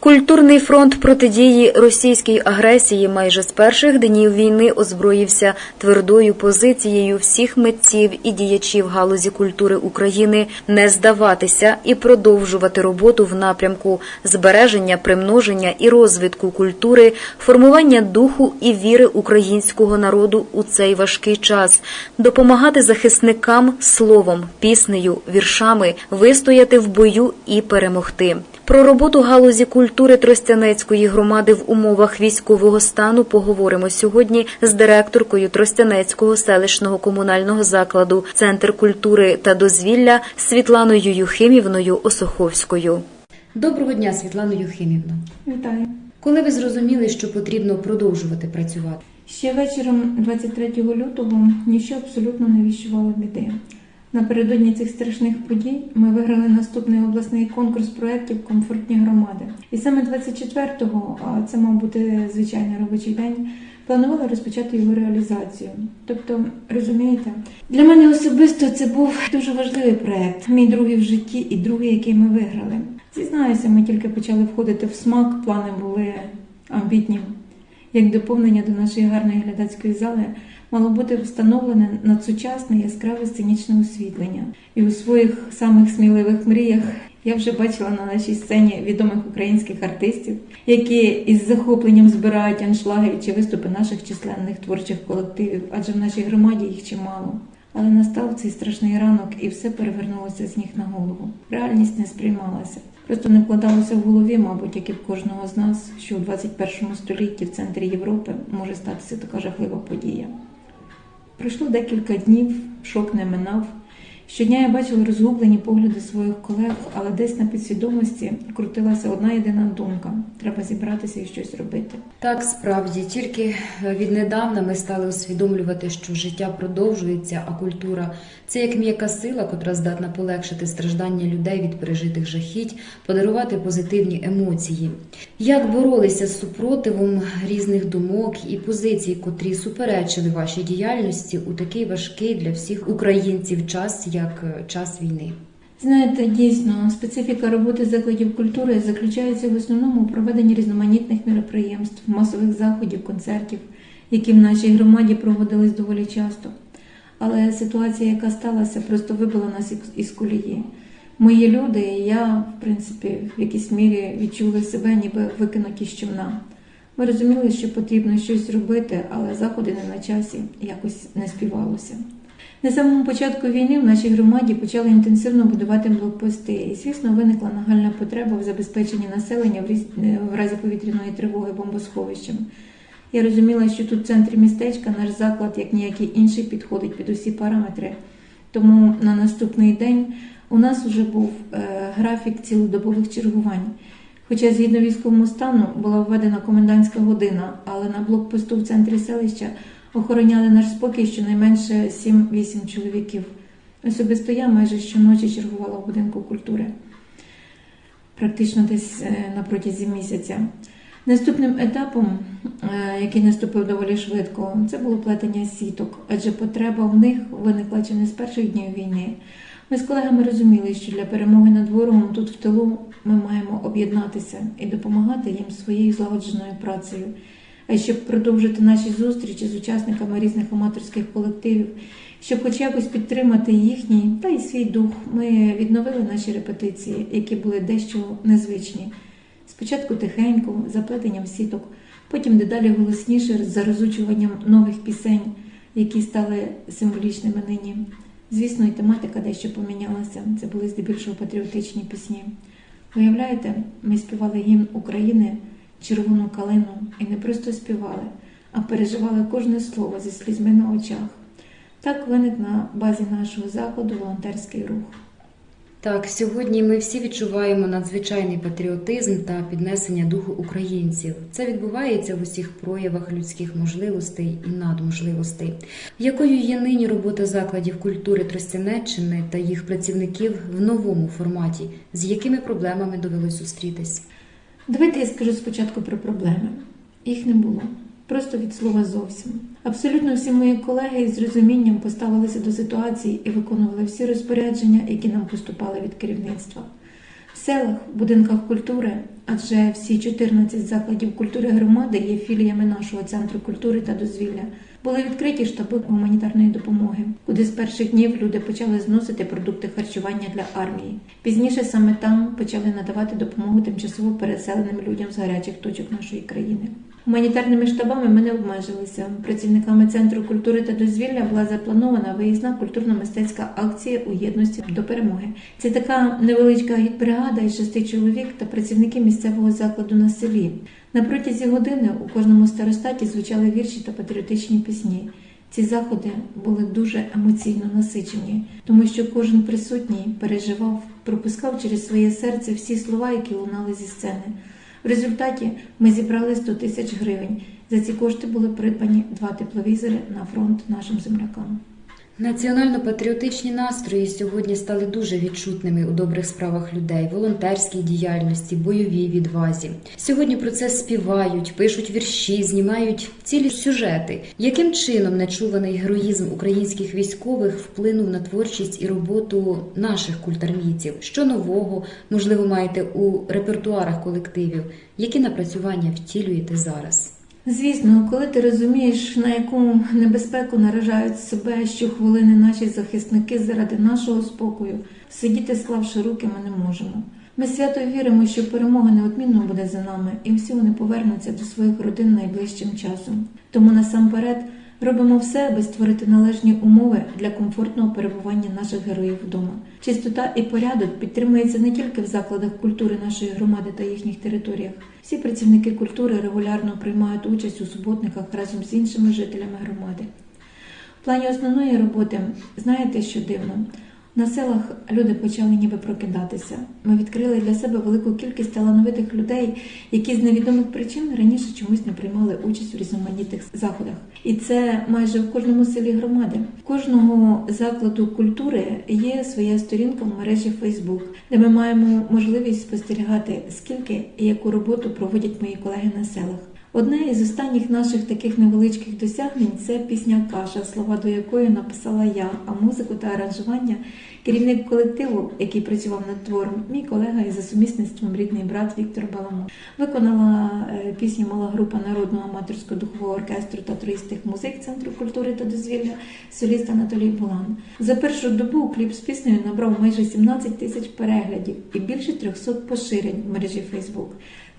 Культурний фронт протидії російській агресії майже з перших днів війни озброївся твердою позицією всіх митців і діячів галузі культури України не здаватися і продовжувати роботу в напрямку збереження, примноження і розвитку культури, формування духу і віри українського народу у цей важкий час, допомагати захисникам словом, піснею, віршами, вистояти в бою і перемогти. Про роботу галузі культури Тростянецької громади в умовах військового стану поговоримо сьогодні з директоркою Тростянецького селищного комунального закладу Центр культури та дозвілля Світланою Юхимівною Осоховською. Доброго дня, Світлано Юхимівна. Вітаю. Коли ви зрозуміли, що потрібно продовжувати працювати? Ще вечором 23 лютого ніщо абсолютно не віщувало біди. Напередодні цих страшних подій ми виграли наступний обласний конкурс проєктів Комфортні громади. І саме 24-го, а це мав бути звичайний робочий день, планували розпочати його реалізацію. Тобто, розумієте, для мене особисто це був дуже важливий проєкт, мій другий в житті і другий, який ми виграли. Зізнаюся, ми тільки почали входити в смак, плани були амбітні. Як доповнення до нашої гарної глядацької зали мало бути встановлене надсучасне яскраве сценічне освітлення. І у своїх самих сміливих мріях я вже бачила на нашій сцені відомих українських артистів, які із захопленням збирають аншлаги чи виступи наших численних творчих колективів, адже в нашій громаді їх чимало. Але настав цей страшний ранок, і все перевернулося з ніг на голову. Реальність не сприймалася. Просто не вкладалося в голові, мабуть, як і в кожного з нас, що у 21 столітті в центрі Європи може статися така жахлива подія. Пройшло декілька днів, шок не минав. Щодня я бачила розгублені погляди своїх колег, але десь на підсвідомості крутилася одна єдина думка: треба зібратися і щось робити. Так, справді, тільки віднедавна ми стали усвідомлювати, що життя продовжується, а культура це як м'яка сила, котра здатна полегшити страждання людей від пережитих жахіть, подарувати позитивні емоції. Як боролися з супротивом різних думок і позицій, котрі суперечили вашій діяльності у такий важкий для всіх українців час, як е, час війни? Знаєте, дійсно, специфіка роботи закладів культури заключається в основному у проведенні різноманітних міроприємств, масових заходів, концертів, які в нашій громаді проводились доволі часто. Але ситуація, яка сталася, просто вибила нас із- колії. Мої люди і я, в принципі, в якійсь мірі відчули себе ніби викинуті з човна. Ми розуміли, що потрібно щось робити, але заходи не на часі якось не співалося. На самому початку війни в нашій громаді почали інтенсивно будувати блокпости, і, звісно, виникла нагальна потреба в забезпеченні населення в разі повітряної тривоги бомбосховищем. Я розуміла, що тут в центрі містечка наш заклад, як ніякий інший, підходить під усі параметри. Тому на наступний день у нас вже був е, графік цілодобових чергувань. Хоча згідно військовому стану була введена комендантська година, але на блокпосту в центрі селища охороняли наш спокій щонайменше 7-8 чоловіків. Особисто я майже щоночі чергувала в будинку культури, практично десь е, на протязі місяця. Наступним етапом, е, який наступив доволі швидко, це було плетення сіток, адже потреба в них виникла чи не з перших днів війни. Ми з колегами розуміли, що для перемоги над ворогом тут в тилу ми маємо об'єднатися і допомагати їм своєю злагодженою працею. А щоб продовжити наші зустрічі з учасниками різних аматорських колективів, щоб хоч якось підтримати їхній та й свій дух, ми відновили наші репетиції, які були дещо незвичні. Спочатку тихенько, заплетенням сіток, потім дедалі голосніше за розучуванням нових пісень, які стали символічними нині. Звісно, і тематика дещо помінялася. Це були здебільшого патріотичні пісні. Виявляєте, ми співали гімн України, червону калину, і не просто співали, а переживали кожне слово зі слізьми на очах. Так виник на базі нашого закладу волонтерський рух. Так, сьогодні ми всі відчуваємо надзвичайний патріотизм та піднесення духу українців. Це відбувається в усіх проявах людських можливостей і надможливостей. Якою є нині робота закладів культури Тростянеччини та їх працівників в новому форматі? З якими проблемами довелось зустрітись? Давайте я скажу спочатку про проблеми. Їх не було. Просто від слова зовсім. Абсолютно всі мої колеги із розумінням поставилися до ситуації і виконували всі розпорядження, які нам поступали від керівництва. В селах, будинках культури, адже всі 14 закладів культури громади є філіями нашого центру культури та дозвілля. Були відкриті штаби гуманітарної допомоги, куди з перших днів люди почали зносити продукти харчування для армії. Пізніше саме там почали надавати допомогу тимчасово переселеним людям з гарячих точок нашої країни. Гуманітарними штабами ми не обмежилися. Працівниками центру культури та дозвілля була запланована виїзна культурно-мистецька акція у єдності до перемоги. Це така невеличка гідбригада із шести чоловік та працівники місцевого закладу на селі. На протязі години у кожному старостаті звучали вірші та патріотичні пісні. Ці заходи були дуже емоційно насичені, тому що кожен присутній переживав, пропускав через своє серце всі слова, які лунали зі сцени. В результаті ми зібрали 100 тисяч гривень. За ці кошти були придбані два тепловізори на фронт нашим землякам. Національно-патріотичні настрої сьогодні стали дуже відчутними у добрих справах людей, волонтерській діяльності, бойовій відвазі. Сьогодні про це співають, пишуть вірші, знімають цілі сюжети. Яким чином нечуваний героїзм українських військових вплинув на творчість і роботу наших культармійців? Що нового можливо маєте у репертуарах колективів? Які напрацювання втілюєте зараз? Звісно, коли ти розумієш, на яку небезпеку наражають себе щохвилини наші захисники заради нашого спокою, сидіти склавши руки ми не можемо. Ми свято віримо, що перемога неодмінно буде за нами, і всі вони повернуться до своїх родин найближчим часом. Тому насамперед робимо все, аби створити належні умови для комфортного перебування наших героїв вдома. Чистота і порядок підтримується не тільки в закладах культури нашої громади та їхніх територіях. Всі працівники культури регулярно приймають участь у суботниках разом з іншими жителями громади. В плані основної роботи, знаєте, що дивно? На селах люди почали ніби прокидатися. Ми відкрили для себе велику кількість талановитих людей, які з невідомих причин раніше чомусь не приймали участь у різноманітних заходах. І це майже в кожному селі громади. В кожного закладу культури є своя сторінка в мережі Facebook, де ми маємо можливість спостерігати, скільки і яку роботу проводять мої колеги на селах. Одне із останніх наших таких невеличких досягнень це пісня Каша, слова до якої написала я, а музику та аранжування керівник колективу, який працював над твором, мій колега і за сумісництвом рідний брат Віктор Баламон. Виконала е, пісню мала група народного аматорського духового оркестру та туристих музик Центру культури та дозвілля, соліст Анатолій Булан. За першу добу кліп з піснею набрав майже 17 тисяч переглядів і більше 300 поширень в мережі Facebook.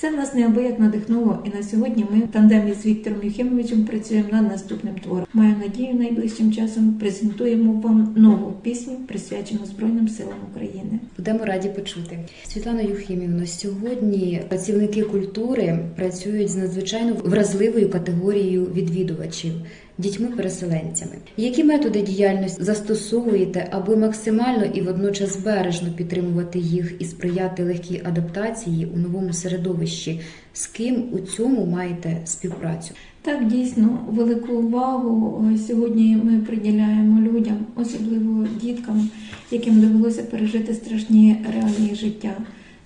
Це нас неабияк надихнуло, і на сьогодні ми в тандемі з Віктором Юхимовичем працюємо над наступним твором. Маю надію, найближчим часом презентуємо вам нову пісню, присвячену Збройним силам України. Будемо раді почути. Світлана Юхимівна, сьогодні працівники культури працюють з надзвичайно вразливою категорією відвідувачів. Дітьми-переселенцями, які методи діяльності застосовуєте, аби максимально і водночас бережно підтримувати їх і сприяти легкій адаптації у новому середовищі? З ким у цьому маєте співпрацю? Так, дійсно, велику увагу е, сьогодні ми приділяємо людям, особливо діткам, яким довелося пережити страшні реалії життя.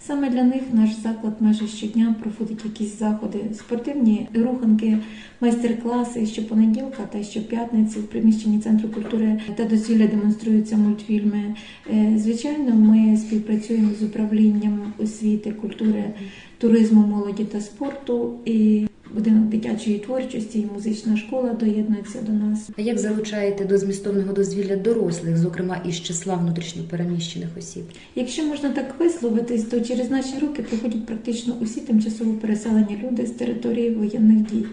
Саме для них наш заклад майже щодня проводить якісь заходи, спортивні руханки, майстер-класи щопонеділка та щоп'ятниці в приміщенні центру культури та дозвілля демонструються мультфільми. Е, Звичайно, ми співпрацюємо з управлінням освіти, культури, туризму, молоді та спорту і будинок дитячої творчості і музична школа доєднуються до нас. А як залучаєте до змістовного дозвілля дорослих, зокрема із числа внутрішньопереміщених осіб? Якщо можна так висловитись, то через наші руки проходять практично усі тимчасово переселені люди з території воєнних дій.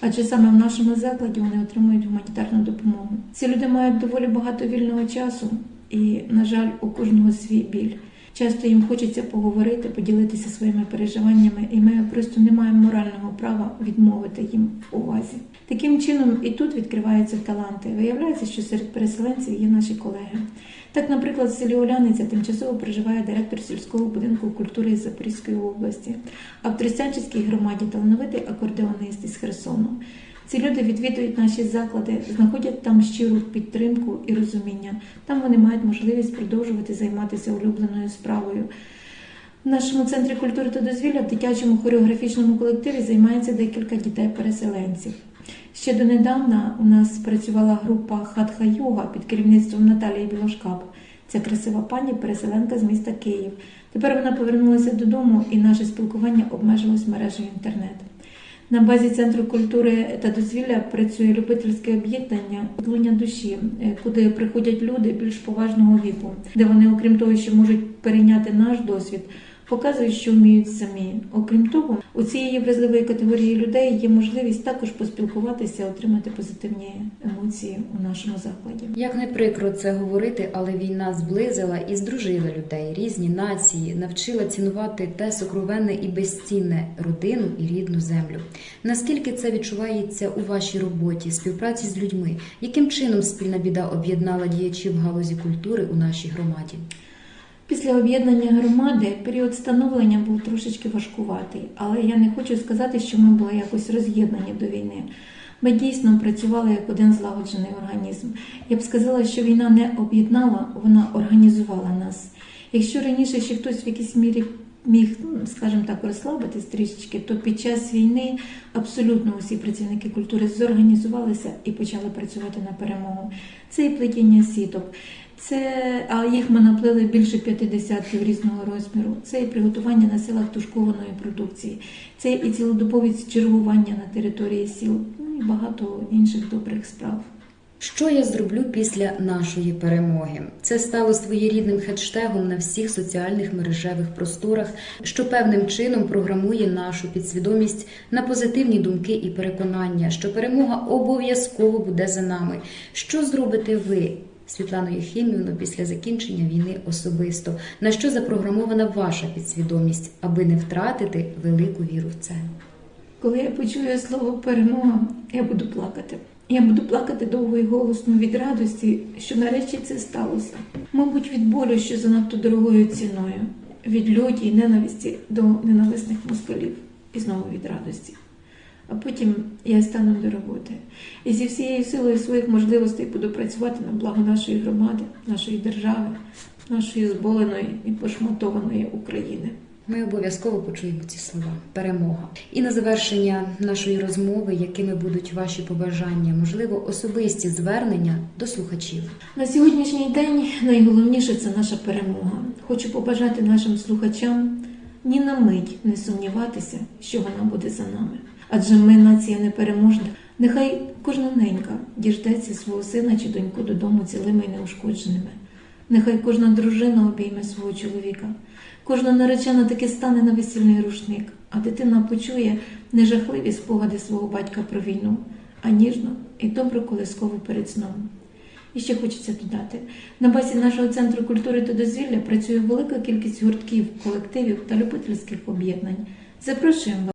Адже саме в нашому закладі вони отримують гуманітарну допомогу. Ці люди мають доволі багато вільного часу, і, на жаль, у кожного свій біль. Часто їм хочеться поговорити, поділитися своїми переживаннями, і ми просто не маємо морального права відмовити їм в увазі. Таким чином, і тут відкриваються таланти. Виявляється, що серед переселенців є наші колеги. Так, наприклад, в селі Оляниця тимчасово проживає директор сільського будинку культури із Запорізької області, а в Тростянчицькій громаді талановитий акордеонист із Херсону. Ці люди відвідують наші заклади, знаходять там щиру підтримку і розуміння. Там вони мають можливість продовжувати займатися улюбленою справою. В нашому центрі культури та дозвілля в дитячому хореографічному колективі займається декілька дітей-переселенців. Ще донедавна у нас працювала група Хатха Йога під керівництвом Наталії Білошкап. Ця красива пані переселенка з міста Київ. Тепер вона повернулася додому, і наше спілкування обмежилось мережею інтернет. На базі центру культури та дозвілля працює любительське об'єднання «Відлуння душі, е, куди приходять люди більш поважного віку, де вони, окрім того, що можуть перейняти наш досвід, показують, що вміють самі. Окрім того, у цієї вразливої категорії людей є можливість також поспілкуватися, отримати позитивні емоції у нашому закладі. Як не прикро це говорити, але війна зблизила і здружила людей, різні нації, навчила цінувати те сокровенне і безцінне родину і рідну землю. Наскільки це відчувається у вашій роботі, співпраці з людьми? Яким чином спільна біда об'єднала діячів галузі культури у нашій громаді? Після об'єднання громади період становлення був трошечки важкуватий, але я не хочу сказати, що ми були якось роз'єднані до війни. Ми дійсно працювали як один злагоджений організм. Я б сказала, що війна не об'єднала, вона організувала нас. Якщо раніше ще хтось в якійсь мірі міг, скажімо так, розслабитись трішечки, то під час війни абсолютно усі працівники культури зорганізувалися і почали працювати на перемогу. Це і плетіння сіток, це, а їх ми наплили більше 50 різного розміру. Це і приготування на селах тушкованої продукції, це і цілодобові чергування на території сіл, ну і багато інших добрих справ. Що я зроблю після нашої перемоги? Це стало своєрідним хештегом на всіх соціальних мережевих просторах, що певним чином програмує нашу підсвідомість на позитивні думки і переконання, що перемога обов'язково буде за нами. Що зробите ви? Світлано Єфімівно, після закінчення війни особисто, на що запрограмована ваша підсвідомість, аби не втратити велику віру в це? Коли я почую слово перемога, я буду плакати. Я буду плакати довго і голосно від радості, що нарешті це сталося. Мабуть, від болю, що занадто дорогою ціною, від люті і ненависті до ненависних москалів, і знову від радості. А потім я стану до роботи і зі всією силою своїх можливостей буду працювати на благо нашої громади, нашої держави, нашої зболеної і пошматованої України. Ми обов'язково почуємо ці слова. Перемога. І на завершення нашої розмови, якими будуть ваші побажання, можливо, особисті звернення до слухачів. На сьогоднішній день найголовніше це наша перемога. Хочу побажати нашим слухачам ні на мить не сумніватися, що вона буде за нами. Адже ми нація непереможна. Нехай кожна ненька діждеться свого сина чи доньку додому цілими і неушкодженими. Нехай кожна дружина обійме свого чоловіка, кожна наречена таки стане на весільний рушник, а дитина почує не жахливі спогади свого батька про війну, а ніжно і добру колискову перед сном. І ще хочеться додати: на базі нашого центру культури та дозвілля працює велика кількість гуртків, колективів та любительських об'єднань. Запрошуємо.